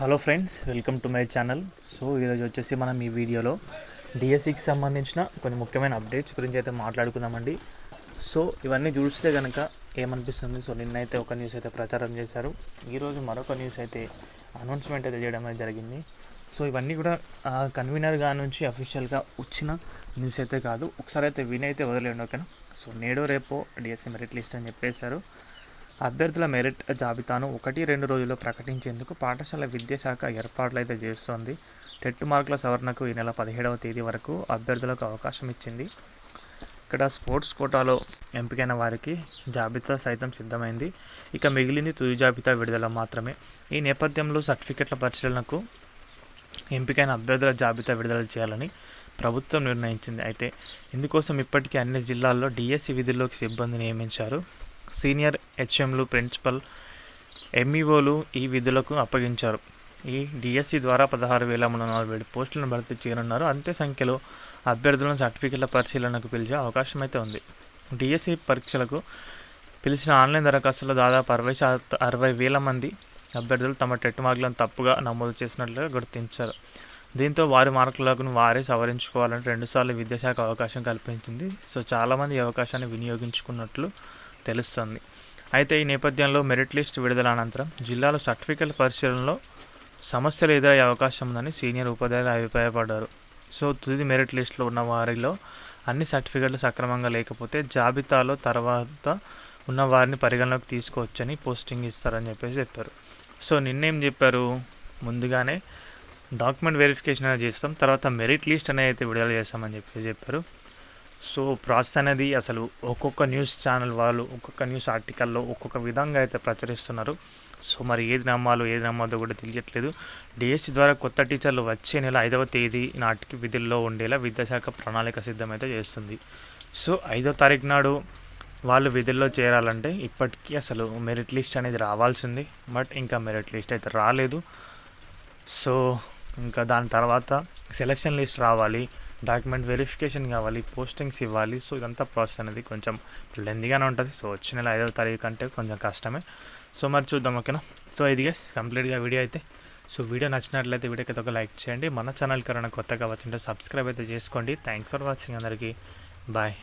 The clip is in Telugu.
Hello friends welcome to my channel so ఈరోజు వచ్చేసి మనం ఈ వీడియోలో డిఎస్సికి సంబంధించిన కొన్ని ముఖ్యమైన అప్డేట్స్ గురించి అయితే మాట్లాడుకుందామండి. సో ఇవన్నీ చూస్తే కనుక ఏమనిపిస్తుంది? సో నిన్నైతే ఒక న్యూస్ అయితే ప్రచారం చేశారు. ఈరోజు మరొక న్యూస్ అయితే అనౌన్స్మెంట్ అయితే చేయడం అనేది జరిగింది. సో ఇవన్నీ కూడా కన్వీనర్గా నుంచి అఫీషియల్గా వచ్చిన న్యూస్ అయితే కాదు. ఒకసారి అయితే వినైతే వదిలేండి ఓకేనా సో నేడో రేపో డిఎస్సి మెరిట్ లిస్ట్ అని చెప్పేశారు. అభ్యర్థుల మెరిట్ జాబితాను ఒకటి రెండు రోజుల్లో ప్రకటించేందుకు పాఠశాల విద్యాశాఖ ఏర్పాట్లు అయితే చేస్తోంది. టెట్ మార్కుల సవరణకు ఈ నెల పదిహేడవ తేదీ వరకు అభ్యర్థులకు అవకాశం ఇచ్చింది. ఇక్కడ స్పోర్ట్స్ కోటాలో ఎంపికైన వారికి జాబితా సైతం సిద్ధమైంది. ఇక మిగిలింది తుది జాబితా విడుదల మాత్రమే. ఈ నేపథ్యంలో సర్టిఫికెట్ల పరిశీలనకు ఎంపికైన అభ్యర్థుల జాబితా విడుదల చేయాలని ప్రభుత్వం నిర్ణయించింది. అయితే ఇందుకోసం ఇప్పటికీ అన్ని జిల్లాల్లో డిఎస్సి విధుల్లోకి సిబ్బంది నియమించారు. సీనియర్ హెచ్ఎంలు ప్రిన్సిపల్ ఎంఈఓలు ఈ విధులకు అప్పగించారు. ఈ డిఎస్సి ద్వారా పదహారు వేల మూడు వందల నలభై ఏడు పోస్టులను భర్తీ చేయనున్నారు. అంతే సంఖ్యలో అభ్యర్థులను సర్టిఫికెట్ల పరిశీలనకు పిలిచే అవకాశం అయితే ఉంది. డిఎస్సి పరీక్షలకు పిలిచిన ఆన్లైన్ దరఖాస్తులో దాదాపు అరవై శాత అరవై వేల మంది అభ్యర్థులు తమ టెట్ మార్కులను తప్పుగా నమోదు చేసినట్లుగా గుర్తించారు. దీంతో వారి మార్కులను వారే సవరించుకోవాలని రెండుసార్లు విద్యాశాఖ అవకాశం కల్పించింది. సో చాలామంది ఈ అవకాశాన్ని వినియోగించుకున్నట్లు తెలుస్తుంది. అయితే ఈ నేపథ్యంలో మెరిట్ లిస్ట్ విడుదల అనంతరం జిల్లాలో సర్టిఫికెట్ పరిశీలనలో సమస్యలు ఎదురయ్యే అవకాశం ఉందని సీనియర్ ఉపాధ్యాయులు అభిప్రాయపడ్డారు. సో తుది మెరిట్ లిస్టులో ఉన్న వారిలో అన్ని సర్టిఫికెట్లు సక్రమంగా లేకపోతే జాబితాలో తర్వాత ఉన్న వారిని పరిగణలోకి తీసుకోవచ్చని పోస్టింగ్ ఇస్తారని చెప్పేసి చెప్పారు. సో నిన్నేం చెప్పారు? ముందుగానే డాక్యుమెంట్ వెరిఫికేషన్ అనేది చేస్తాం తర్వాత మెరిట్ లిస్ట్ అనేది అయితే విడుదల చేస్తామని చెప్పేసి చెప్పారు. సో ప్రాసెస్ అనేది అసలు ఒక్కొక్క న్యూస్ ఛానల్ వాళ్ళు ఒక్కొక్క న్యూస్ ఆర్టికల్లో ఒక్కొక్క విధంగా అయితే ప్రచురిస్తున్నారు. సో మరి ఏది నమ్మాలో ఏది నమ్మాలో కూడా తెలియట్లేదు. డిఎస్సి ద్వారా కొత్త టీచర్లు వచ్చే నెల ఐదవ తేదీ నాటికి విధుల్లో ఉండేలా విద్యాశాఖ ప్రణాళిక సిద్ధమైతే చేస్తుంది. సో ఐదో తారీఖు నాడు వాళ్ళు విధుల్లో చేరాలంటే ఇప్పటికీ అసలు మెరిట్ లిస్ట్ అనేది రావాల్సింది. బట్ ఇంకా మెరిట్ లిస్ట్ అయితే రాలేదు. సో ఇంకా దాని తర్వాత సెలక్షన్ లిస్ట్ రావాలి. డాక్యుమెంట్ వెరిఫికేషన్ కావాలి పోస్టింగ్స్ ఇవ్వాలి. సో ఇదంతా ప్రాసెస్ అనేది కొంచెం లెందిగానే ఉంటుంది. సో వచ్చే నెల ఐదవ తారీఖు అంటే కొంచెం కష్టమే. సో మరి చూద్దాం ఓకేనా? సో ఇది గైస్ కంప్లీట్గా వీడియో అయితే. సో వీడియో నచ్చినట్లయితే వీడియోకి అయితే ఒక లైక్ చేయండి. మన ఛానల్కి ఎవరైనా కొత్తగా వచ్చింటే సబ్స్క్రైబ్ అయితే చేసుకోండి. థ్యాంక్స్ ఫర్ వాచింగ్ అందరికీ. బాయ్